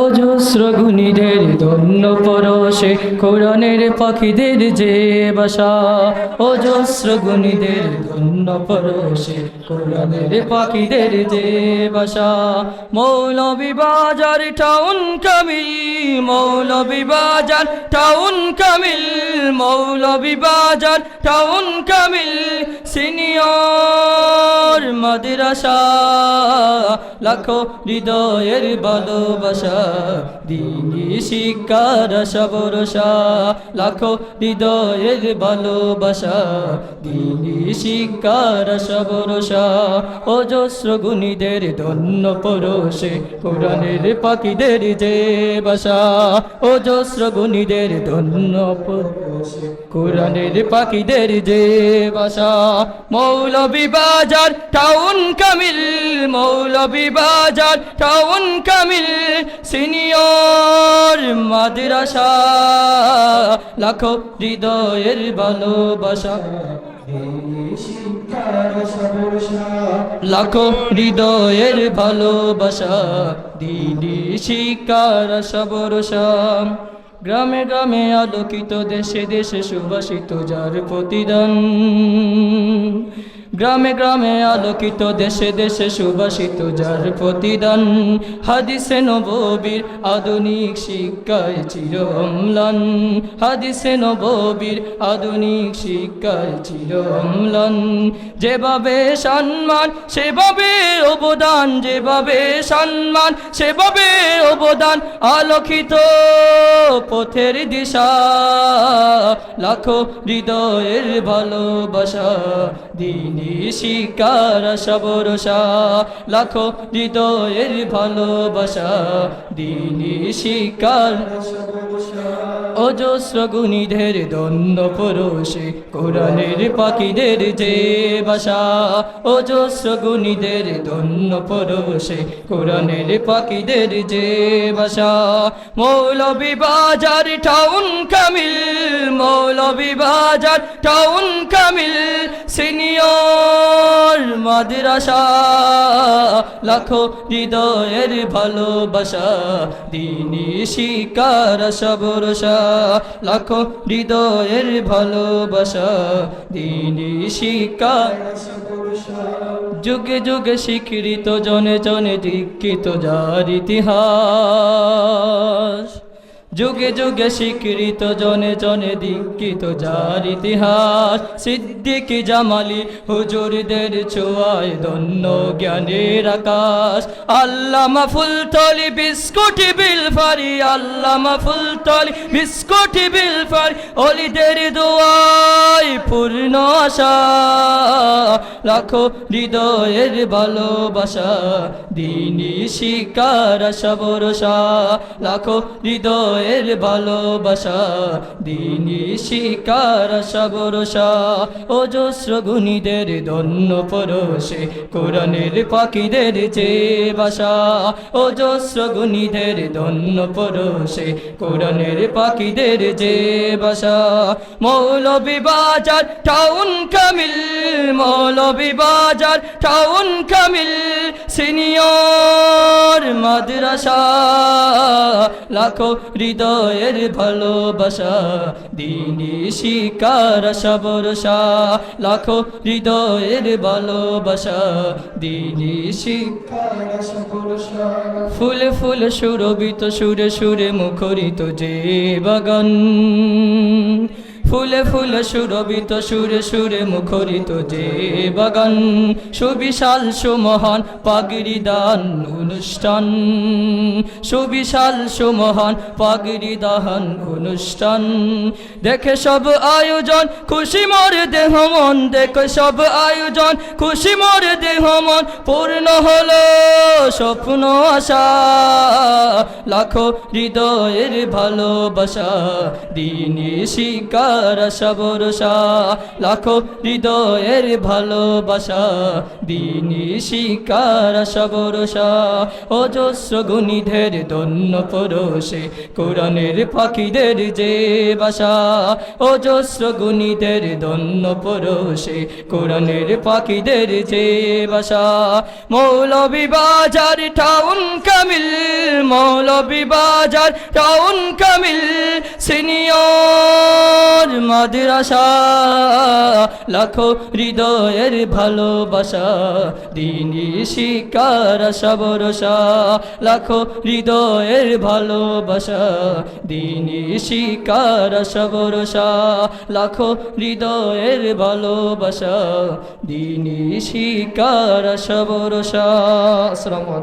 অজস্র গুণীদের ধন্য পরশে, কোরআনের পাখিদের যে বাসা। অজস্র গুণীদের ধন্য পরশে, কোরআনের পাখিদের যে বাসা। মৌলবী বাজার টাউন কামিল মৌলবী বাজার টাউন কামিল মৌলবী বাজার টাউন কামিল, সিনিয়র মাদ্রাসা, লাখো হৃদয়ের ভালোবাসা। দিনী শিকার সবরসা লাখো হৃদয়ের ভালোবাসা। দিনী শিকার সবরসা অজস্র গুণীদের ধন্য পরশে, কোরআনের পাখিদের যে বাসা। অজস্র গুণীদের ধন্য পরশে। কোরআনের পাখিদের যে বাসা মৌলবী বাজার, টাউন কামিল মৌলবী বাজার, টাউন কামিল, সিনিয়র মাদ্রাসা, লাখো হৃদয়ের ভালোবাসা। লাখো হৃদয়ের ভালোবাসা দিদি শিকার সবরসা গ্রামে গ্রামে আলোকিত দেশে দেশে সুবাসিত যার প্রতিদান। গ্রামে গ্রামে আলোকিত দেশে দেশে সুবাসিত যার প্রতিদান। হাদিসে নববীর আধুনিক শিক্ষায় চির অম্লান হাদিসে নববীর আধুনিক শিক্ষায় চির অম্লান যেভাবে সম্মান, সেভাবে অবদান, যেভাবে সম্মান, সেভাবে অবদান আলোকিত পথের দিশা। লাখো হৃদয়ের ভালোবাসা দিনী শিকার সবরসা লাখো হৃদয়ের ভালোবাসা, দিনী শিকার। অজস্র গুণীদের দ্বন্দ্ব পুরুষে কোরআনের পাখিদের যে বাসা। অজস্র গুণীদের দ্বন্দ্ব পুরুষে কোরআনের পাখিদের যে বাসা। মৌলবী বাজার, টাউন কামিল মৌলবী বাজার, টাউন কামিল, সিনিয়র মাদ্রাসা, লাখো হৃদয়ের ভালোবাসা, দিনী শিকার সবরসা, লাখো হৃদয়ের ভালোবাসা, দিনী শিকার যুগে যুগে স্বীকৃত, জনে জনে দীক্ষিত, যার ইতিহাস। যুগে যুগে স্বীকৃত, জনে জনে দীক্ষিত যার ইতিহাস। সিদ্দিকি জামালি হুজুরদের ছোঁয়ায় ধন্য জ্ঞানের আকাশ। আল্লামা ফুলতলি বিস্কুটি বিল ফারি আল্লামা ফুলতলি বিস্কুটি বিল ফারি অলিদের দোয়াই পূর্ণ আশা, লাখো হৃদয়ের ভালোবাসা, দিনী শিকার সবরসা লাখো হৃদয়ের ভালোবাসা, দিনী শিকার সবরসা অজস্র গুণীদের ধন্য পরশে, কোরআনের পাখিদের যে বাসা, অজস্র গুণীদের ধন্য পরশে, কোরআনের পাখিদের যে বাসা মৌলবী বাজার, টাউন কামিল মৌলবী বাজার, টাউন কামিল, সিনিয়র মাদ্রাসা, লাখো হৃদয়ের ভালোবাসা, দিনী শিকার সবরসা লাখো হৃদয়ের ভালোবাসা, দিনী শিকার ফুল ফুলে সুরবিত সুরে সুরে মুখরিত যে বাগান। ফুলে ফুলে সুরবিত সুরে সুরে মুখরিত যে বাগান। সুবিশাল সুমহান পাগড়ি দান অনুষ্ঠান। সুবিশাল সুমহান পাগড়ি দাহান অনুষ্ঠান। দেখে সব আয়োজন খুশি মোর দেহ মন। দেখে সব আয়োজন খুশি মোর দেহ মন। পূর্ণ হলো। স্বপ্ন আশা, লাখো হৃদয়ের ভালোবাসা, দিনী শিকার সবরসা লাখো হৃদয়ের ভালোবাসা, দিনী শিকার সবরসা অজস্র গুণীদের ধন্য পরশে, কোরআনের পাখিদের যে বাসা। অজস্র গুণীদের ধন্য পরশে, কোরআনের পাখিদের যে বাসা। মৌলবী বাজার টাউন কামিল মৌলবি বাজার টাউন কামিল। সিনিয়র মাদ্রাসা, লাখো হৃদয়ের ভালোবাসা, দিনী শিকার ভরসা লাখো হৃদয়ের ভালোবাসা, দিনী শিকার ভরসা লাখো হৃদয়ের ভালোবাসা, দিনী শিকার আসসালামু আলাইকুম।